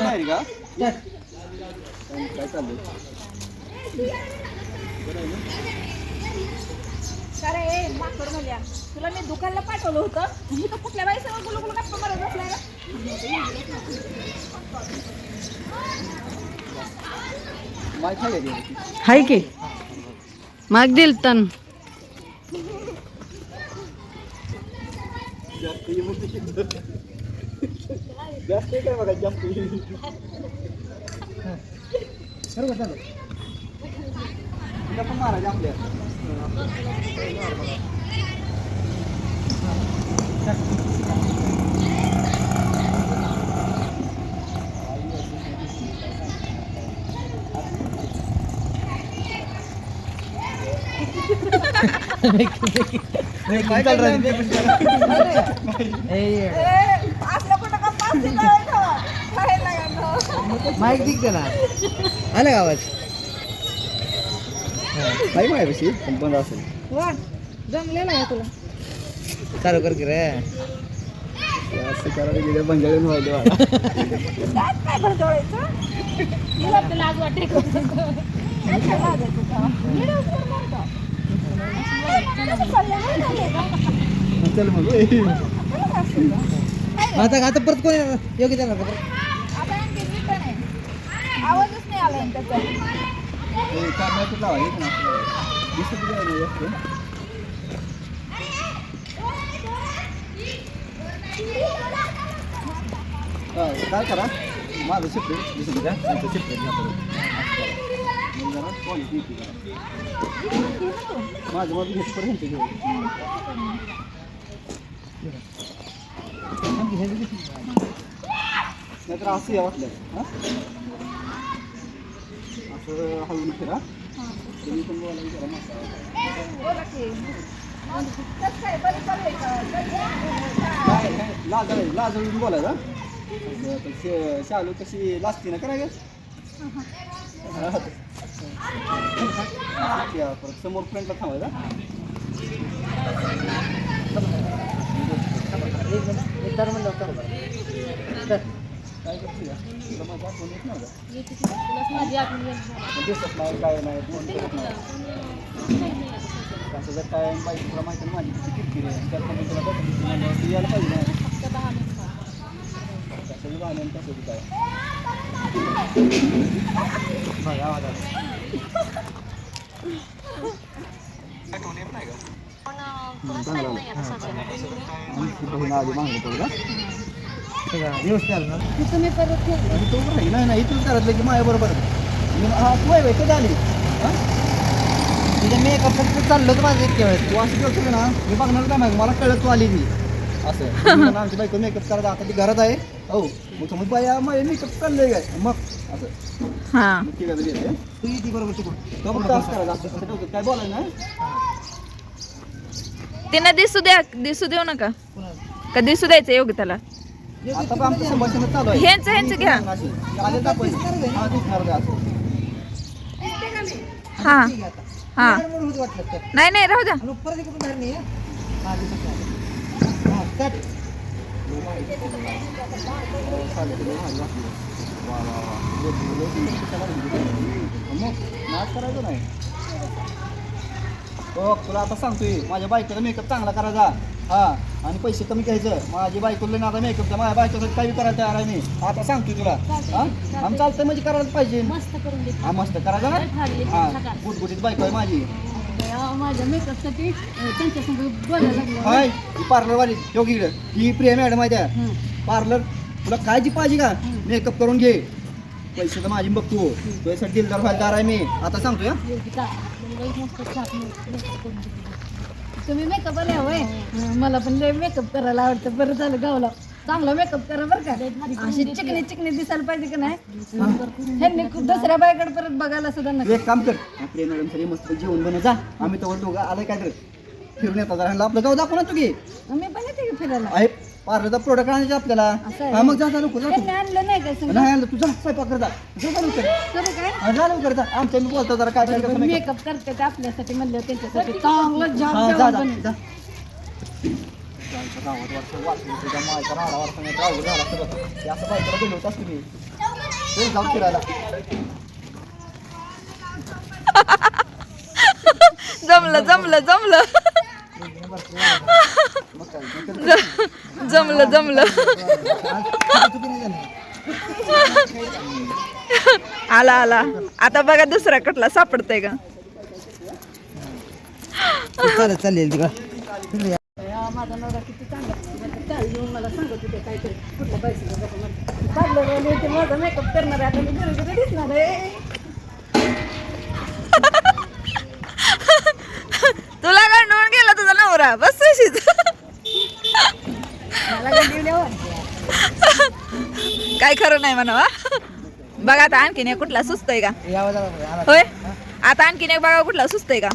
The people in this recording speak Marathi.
का? काय चाललंय अरे ए माकड मुल्या तुला मी दुकानला पाठवलं होतं. मी तर कुठल्या बाई सगळं गुलू गुलू गप्पा मारत बसलाय? रे. माहिती आहे का ते? हाय की. माग दिल तन. जास्त की जास्त आहे काय बघा जास्त ये. बरोबर चालेल तिला पण मारायचे आपल्या ना? माईक दिक त्याला आलं का आवाज? काही माहिती पण बंद असेल. वा, जमलेलं आहे तुला. चालू कर की रे. असं करायला गेलं बंजाळून व्हायला लाज वाटते? चल मग. आता आता परत कोणी योग्य त्याला आवाजच नाही आला काय करा? माझं शिफ्ट दिसून द्या त्यांचं शिफ्ट जरा क्वालिटी माझं माझं घेत पर्यंत घेऊ नाहीतर असं या वाटलं. हां? असं हळून फिरा तुम्ही पण बोलायला जरा मस्त लाज? आता शे- शालू कशी लाजती ना कराय परत समोर फ्रंटला थांबायचा काय करते तुला माझा फोन येत नव्हता दिसत नाही काय नाही फोन करत नाही कसं जर काय पाहिजे तुला माहिती माझी किती आहे तुला बघून दिसलं, यायला पाहिजे कसं बी बांधून कसं बी काय बघ, आला. आमची बहीण आली मागणी करू का? व्यवस्थित आलं ना तुम्ही परत आणि तो बरं आहे. नाही नाही इथून की माझ्या बरोबर हा तू आहे कधी आली मेकअप फक्त चाललं तर माझं इतक्या वेळेस तू असं करतो ना मी बघणार काय माहिती मला कळत तू आली ती असं म्हणलं, आमची बायको मेकअप करत आता ती घरात आहे हो मग समज बाया माझ्या मेकअप चाललंय काय मग असं हा मग तू येते बरोबर तिकडून तो फक्त असं करायचं असं काय बोलायचं ना त्यांना दिसू द्या दिसू देऊ नका. का दिसू द्यायचं योग्य त्याला? ह्यांचं- ह्यांचं घ्या. हा. हा नाही नाही राहू द्या. नाच करायचं नाही. हो तुला आता सांगतोय माझ्या बायकोला मेकअप चांगला करायचा. हा आणि पैसे कमी घ्यायचं. माझी बायकोला ना आता मेकअपचा माझ्या बायकोसाठी काही करायला तयार आहे मी. आता सांगतोय तुला. हा? आम चालतंय म्हणजे करायलाच पाहिजे. मस्त करून दे हा मस्त करायचा ना? हा गुटगुटीत बायको आहे माझी. माझ्या मेकअपसाठी त्यांच्या संग बोलायला लागलं. हाय पार्लरवाली. योगी इकडे. ही प्रिया मॅडम आहे त्या. पार्लर तुला काय जी पाहिजे का? मेकअप करून घे. पैसे तर माझी बघतो तुझ्यासाठी दिलदार फायदार आहे मी. आता सांगतोय हा. तुम्ही मेकअप आले होय? मला पण लय मेकअप करायला आवडतं. बरं झालं गावला. चांगला मेकअप करा बरं का. अशी चिकनी चिकनी दिसायला पाहिजे का नाही? ह्यांनी खूप दुसऱ्या बायकडे परत बघायला सुद्धा तू एक काम कर. या प्रिया मॅडमसाठी मस्त जेवण बनव. जा. आम्ही तर दोघं आलाय काय तर. फिरून येतात आपलं गाव दाखव ना तू घे मी पण येते फिरायला. पार्लरचा प्रोडक्ट आणायचे आपल्याला. असं आहे. हा मग जा जा लवकर जा त्यांनी आणलं नाही काय तू. संग नाही तू स्वयंपाक कर जा. जा जा लवकर. करू काय? हा, जा लवकर जा. आमच्या मी बोलतो जरा काय काय कसं नाही मेकअप करते ते आपल्यासाठी म्हणलं त्यांच्यासाठी चांगलं हा, जा जा. जा. जायचं गावात वर्ष वाटलं तुझ्या मायचा राडा वर्ष राहू झाला सगळं ते असं बायकोला गेलो होतास तुम्ही चल जाऊ फिरायला. जमलं जमलं जमलं. मग काय? ज- जमलं जमलं. आला आला. आता बघा दुसरा कुठला सापडतंय का? चालेल चालेल माझा नवरा किती चांगला काय येऊन मला सांगत होते काहीतरी कुठल्या माझा मेकअप करणार आहे आता मी दिसणार आहे. काय खरं नाही म्हणा बघा आता आणखीन एक कुठला सुचतंय का? होय? आता आणखीन एक बघा कुठला सुचतंय का?